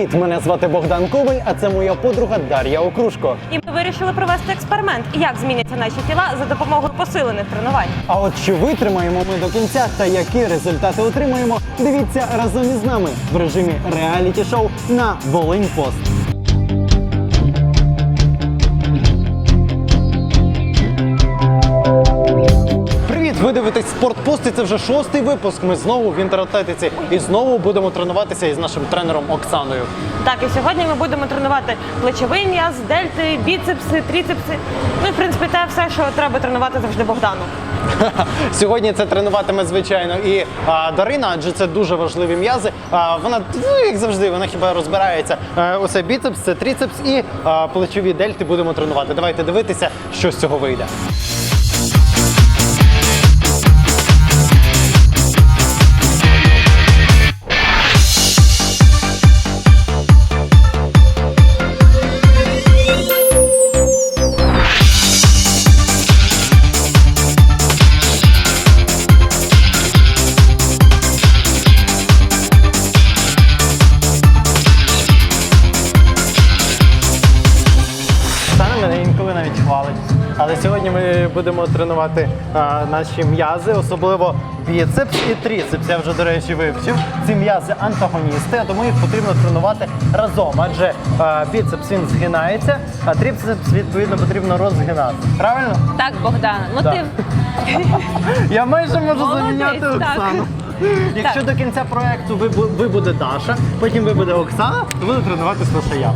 Привіт! Мене звати Богдан Коваль, а це моя подруга Дар'я Окрушко. І ми вирішили провести експеримент, як зміняться наші тіла за допомогою посилених тренувань. А от чи витримаємо ми до кінця та які результати отримаємо, дивіться разом із нами в режимі реаліті шоу на Волинь Пост. Ви дивитесь спортпост і це вже шостий випуск. Ми знову в інтератлетиці і знову будемо тренуватися із нашим тренером Оксаною. Так, і сьогодні ми будемо тренувати плечовий м'яз, дельти, біцепси, тріцепси. Ну і в принципі те все, що треба тренувати завжди Богдану. Сьогодні це тренуватиме звичайно і а, Дарина, адже це дуже важливі м'язи. А, вона ну, як завжди, вона хіба розбирається. А, оце біцепс, це тріцепс і а, плечові дельти будемо тренувати. Давайте дивитися, що з цього вийде. Будемо тренувати а, наші м'язи, особливо біцепс і тріцепс. Я вже, до речі, вивчив. Ці м'язи антагоністи, а тому їх потрібно тренувати разом. Адже а, біцепс він згинається, а тріцепс відповідно потрібно розгинати. Правильно? Так, Богдан, ну Так. ти Я майже можу Молодець, заміняти так. Оксану. Якщо до кінця проекту ви, ви буде Даша, потім ви буде Оксана, то буду тренуватись лише я.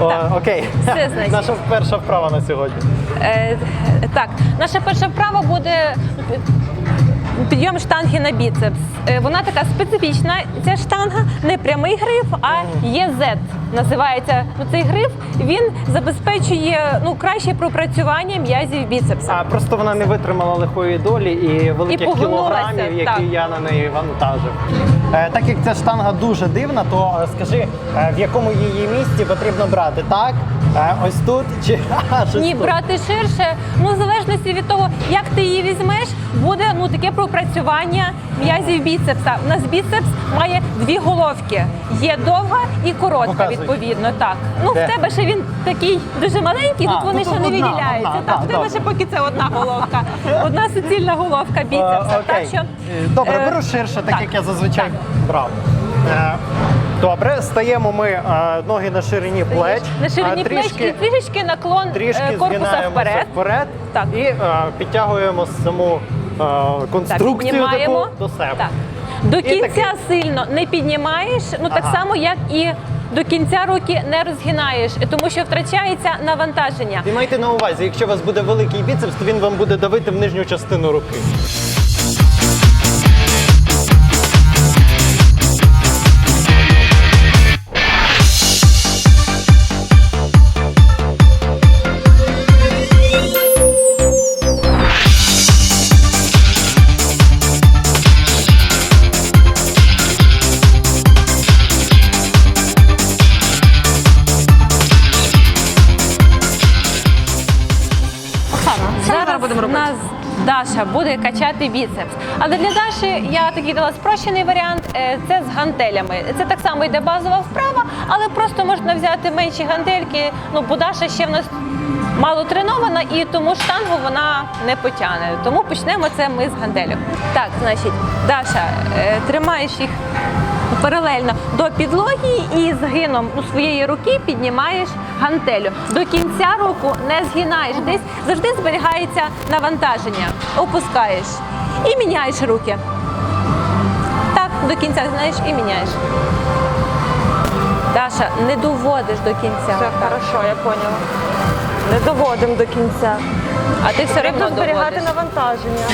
О, окей. Все, значить. Наша перша вправа на сьогодні. Е, так, наша перша вправа буде підйом штанги на біцепс. Е, вона така специфічна, ця штанга, не прямий гриф, а ЄЗ називається. Ну, цей гриф він забезпечує ну, краще пропрацювання м'язів біцепса. А просто вона не витримала лихої долі і великих І кілограмів, які так. я на неї вантажив. Е, так як ця штанга дуже дивна, то е, скажи, е, в якому її місці потрібно брати? Так? Ось тут чи а, щось Ні, тут? брати ширше. Ну, в залежності від того, як ти її візьмеш, буде ну таке пропрацювання м'язів біцепса. У нас біцепс має дві головки. Є довга і коротка. Відповідно. Так. Ну, Де? в тебе ще він такий дуже маленький, А, тут вони ну, ще то не одна, виділяються. одна, так, в тебе добре. ще поки це одна головка. Одна суцільна головка біцепса. Е, Так окей. що, Е, Добре, е, беру ширше, так, так, як я зазвичай брав. Е, Добре, стаємо ми е, ноги на ширині плеч. на ширині а, плеч і трішечки наклон трішки е, корпуса згинаємося вперед. вперед Так. і е, підтягуємо саму е, Так, конструкцію піднімаємо. таку до себе. Так. До кінця таки- сильно не піднімаєш, ну так Ага. само, як і до кінця руки не розгинаєш, тому що втрачається навантаження. І майте на увазі, якщо у вас буде великий біцепс, то він вам буде давити в нижню частину руки. Зараз у нас Даша буде качати біцепс. Але для Даші я такий дала спрощений варіант. е, Це з гантелями. Це так само йде базова вправа, але просто можна взяти менші гантельки. Ну, бо Даша ще в нас мало тренована і тому штангу вона не потягне. Тому почнемо це ми з гантелів. Так, значить, Даша, е, тримаєш їх паралельно до підлоги і згином у своєї руки піднімаєш гантелю. До кінця руку не згинаєш. Десь завжди зберігається навантаження. Опускаєш і міняєш руки. Так, до кінця знаєш і міняєш. Даша, не доводиш до кінця. Все хорошо, я поняла. Не доводимо до кінця. А ти все одно зберігати доводиш. навантаження.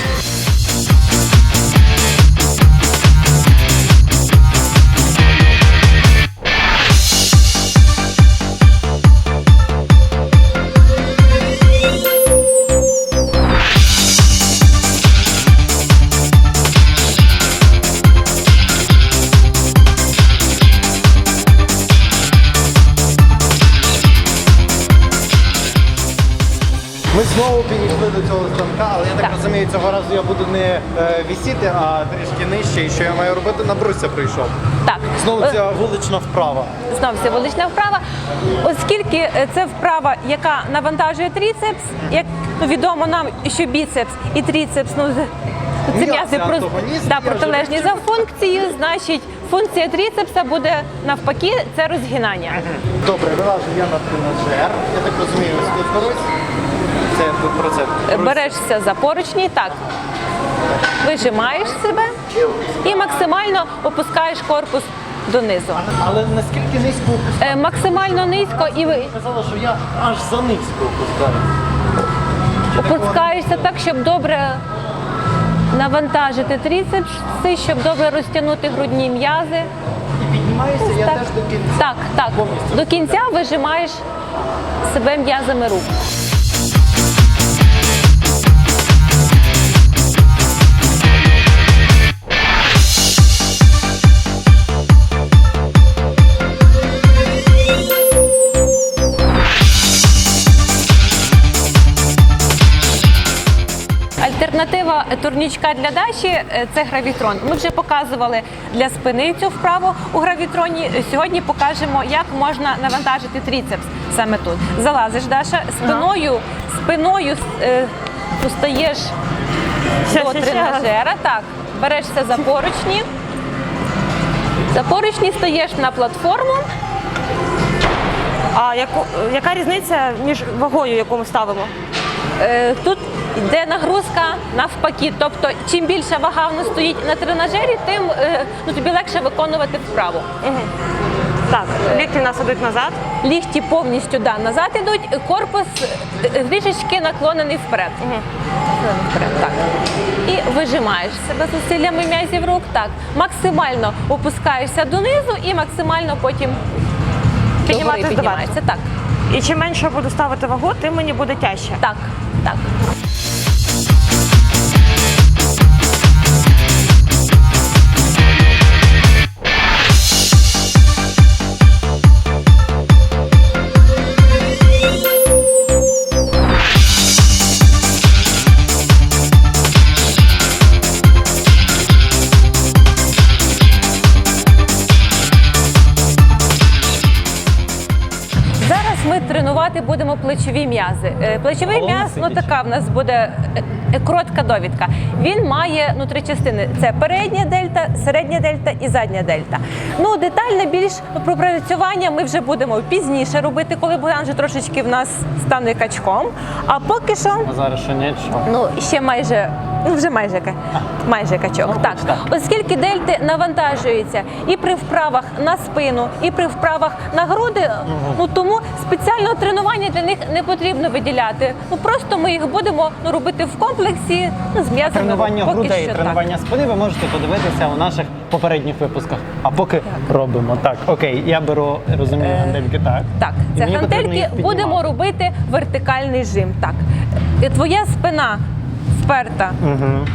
Нижче. І що я маю робити? На брусся прийшов. Так. Знову Е, ця вулична вправа. Знов це вулична вправа. Оскільки е, це вправа, яка навантажує тріцепс, як ну, відомо нам, що біцепс і тріцепс, ну це М'язи про- да, протилежні за функцією, значить функція тріцепса буде навпаки, це розгинання. Добре, вилажу я на тренажер. Я так розумію, тут. Це про це. Берешся за поручні, так. Вижимаєш себе і максимально опускаєш корпус донизу. Але наскільки низько опускаю? Е, Максимально низько і ви Казала, що я аж за низько опускаю. опускаєшся так, щоб добре навантажити тріцепси, щоб добре розтягнути грудні м'язи. І піднімаюся я Так. теж до кінця. Так, так. До кінця вижимаєш себе м'язами рук. Турнічка для Даші е, це гравітрон. Ми вже показували для спини цю вправу у гравітроні. Сьогодні покажемо, як можна навантажити тріцепс саме тут. Залазиш, Даша, спиною, спиною е, стаєш до тренажера. Так, берешся за поручні. За поручні стаєш на платформу. А яку, яка різниця між вагою, яку ми ставимо? Е, Тут йде нагрузка навпаки. Тобто, чим більша вага в нас стоїть на тренажері, тим е, ну, тобі легше виконувати вправу. Так, лікті у нас ідуть назад. Лігті повністю да, назад ідуть, корпус е, трішечки наклонений вперед. Вперед. Так. І вижимаєш себе зусиллями м'язів рук. Так. Максимально опускаєшся донизу і максимально потім піднімаєшся. Так, І чим менше я буду ставити вагу, тим мені буде тяжче. так, так. Плечові м'язи. Е, Плечовий м'яз, ну така в нас буде е, е, коротка довідка. Він має ну, три частини: це передня дельта, середня дельта і задня дельта. Ну детально більш про працювання ми вже будемо пізніше робити, коли Богдан вже трошечки в нас стане качком. А поки що. А зараз ще нічого. Ну, ще майже, ну вже майже, майже качок. Ну, так. так. Оскільки дельти навантажуються і при вправах на спину, і при вправах на груди, ну тому спеціального тренування для них не потрібно виділяти. Ну просто ми їх будемо ну, робити в комплексі ну, з м'язами. Тренування Поки грудей, що так. тренування спини ви можете подивитися у наших попередніх випусках. А поки робимо так. Окей, я беру, розумію, гантельки так. Так, І це мені потрібно гантельки їх піднімати. будемо робити вертикальний жим. Так. Е, Твоя спина вперта Мгм.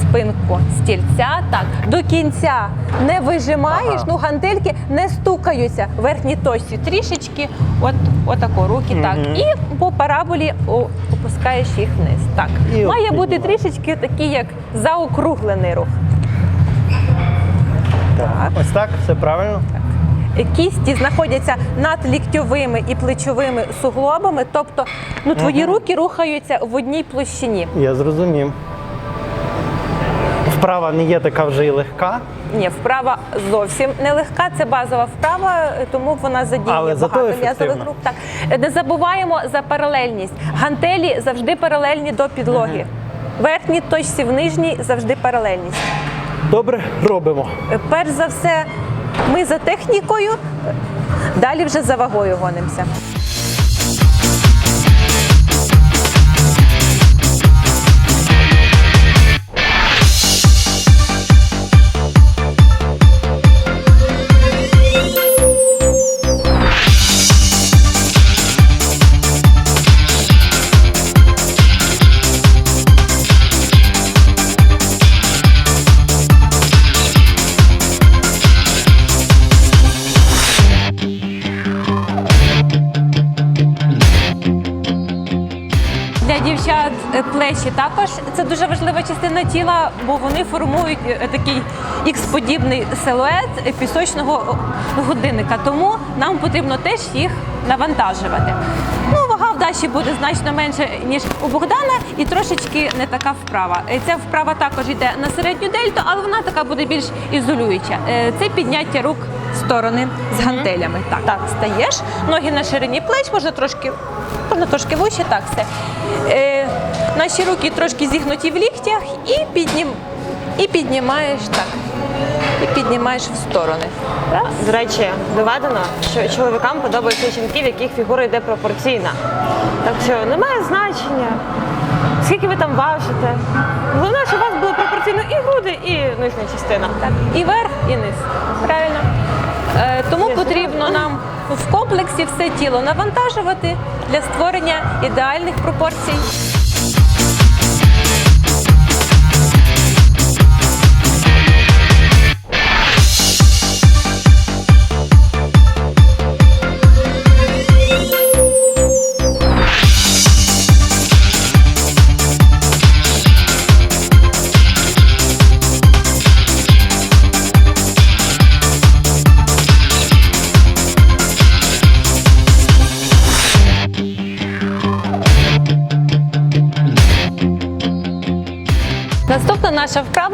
спинку стільця. Так, до кінця не вижимаєш, Ага. ну гантельки не стукаються в верхній точці. Трішечки, от, отако, руки так. І по параболі о, опускаєш їх вниз. Так. І Має бути трішечки такий, як заокруглений рух. Ось так, все правильно. Кісті знаходяться над ліктьовими і плечовими суглобами, тобто ну, твої руки рухаються в одній площині. Я зрозумів. Вправа не є така вже й легка, Ні, вправа зовсім не легка. Це базова вправа, тому вона задіє Але багато м'язових груп. Так не забуваємо за паралельність. Гантелі завжди паралельні до підлоги. В Верхній точці в нижній завжди паралельність. Добре, робимо. Перш за все, ми за технікою, далі вже за вагою гонимося. Плечі також це дуже важлива частина тіла, бо вони формують е, такий ікс-подібний силует пісочного годинника. Тому нам потрібно теж їх навантажувати. Ну, вага в Даші буде значно менше, ніж у Богдана, і трошечки не така вправа. Е, Ця вправа також йде на середню дельту, але вона така буде більш ізолююча. Е, Це підняття рук в сторони з гантелями. Так, так, стаєш, ноги на ширині плеч, можна трошки, можна трошки вище, так все. Наші руки трошки зігнуті в ліктях і, піднім, і піднімаєш так. І піднімаєш в сторони. Так? До речі, доведено, що чоловікам подобаються жінки, в яких фігура йде пропорційна. Так що немає значення, скільки ви там важите. Головне, щоб у вас було пропорційно і груди, і нижня частина. Так, і верх, і низ. Правильно. Е, тому Ясно. потрібно нам в комплексі все тіло навантажувати для створення ідеальних пропорцій.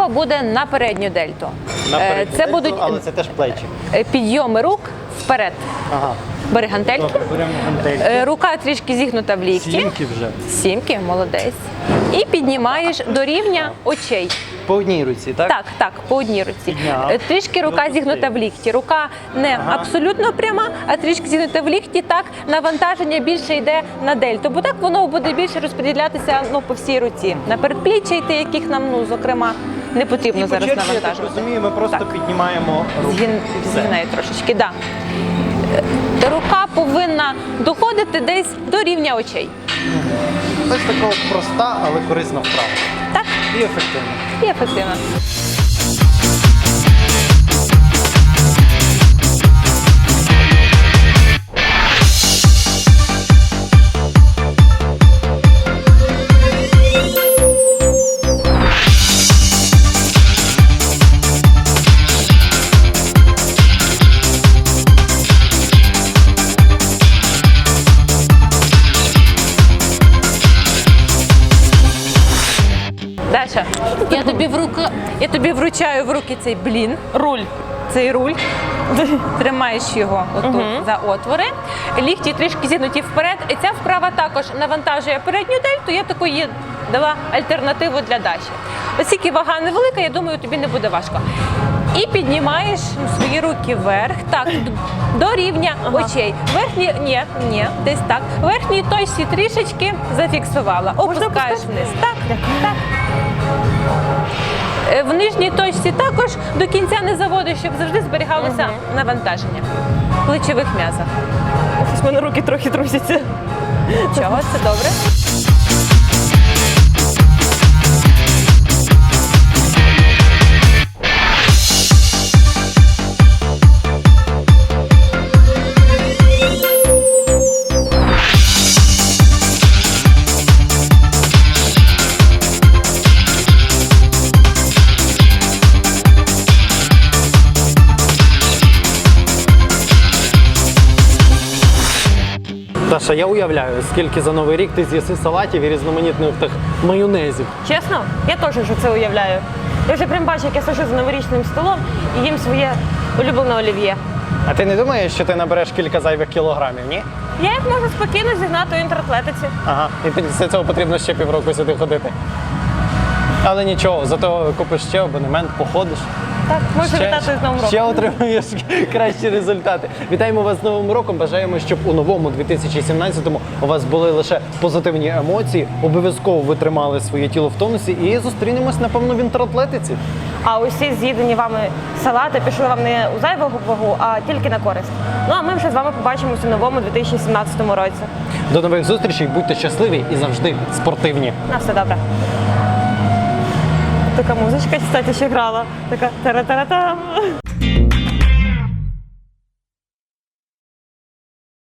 Наша буде на передню дельту. На Е, передню Це дельту, будуть але це теж плечі. е, підйоми рук вперед. Ага. Бери гантельки. Добре, беремо гантельки. Е, Рука трішки зігнута в лікті. Сімки вже. Сімки, молодець. І піднімаєш до рівня очей. По одній руці, так? Так, так, по одній руці. Підняв. Трішки рука зігнута в лікті. Рука не Ага. абсолютно пряма, а трішки зігнута в лікті. Так навантаження більше йде на дельту, бо так воно буде більше розподілятися ну, по всій руці. На передпліччя йти, яких нам, ну, зокрема, не потрібно І по зараз черзі, я так навантажувати. розумію, ми просто Так. піднімаємо руки. Згін, згинає трошечки, да. Е, Рука повинна доходити десь до рівня очей. Ось така проста, але корисна вправа. Так, І ефективна. і ефективно. Вручаю в руки цей блін, руль. Цей руль. Тримаєш його отут за отвори. Лікті трішки зігнуті вперед. І ця вправа також навантажує передню дельту. Я таку їй дала альтернативу для Даші. Оскільки вага невелика, я думаю, тобі не буде важко. І піднімаєш свої руки вверх, так, до рівня очей. Верхні, ні, ні, десь так. Верхній точці трішечки зафіксувала. Опускаєш вниз. Так, так. Е, В нижній точці також до кінця не заводиш, щоб завжди зберігалося навантаження в плечових м'язах. Ось в мене руки трохи трусяться. Чого це добре? Уявляю, скільки за новий рік ти з'їси салатів і різноманітних тих майонезів. Чесно, я теж вже це уявляю. Я вже прям бачу, як я сижу за новорічним столом і їм своє улюблене олів'є. А ти не думаєш, що ти набереш кілька зайвих кілограмів, ні? Я їх можу спокійно зігнати у інтeraтлетиці. Ага. І тоді після цього потрібно ще півроку сюди ходити. Але нічого, зато купиш ще абонемент, походиш. Так, можу вітати з новим роком. ще отримуєш кращі результати. Вітаємо вас з Новим роком. Бажаємо, щоб у новому 2017-му у вас були лише позитивні емоції. Обов'язково ви тримали своє тіло в тонусі і зустрінемось, напевно, в інтератлетиці. А усі з'їдені вами салати пішли вам не у зайву вагу, а тільки на користь. Ну а ми вже з вами побачимося у новому 2017 році. До нових зустрічей, будьте щасливі і завжди спортивні. На все добре. Така музичка, кстати, ще грала. Така тара-тара-там.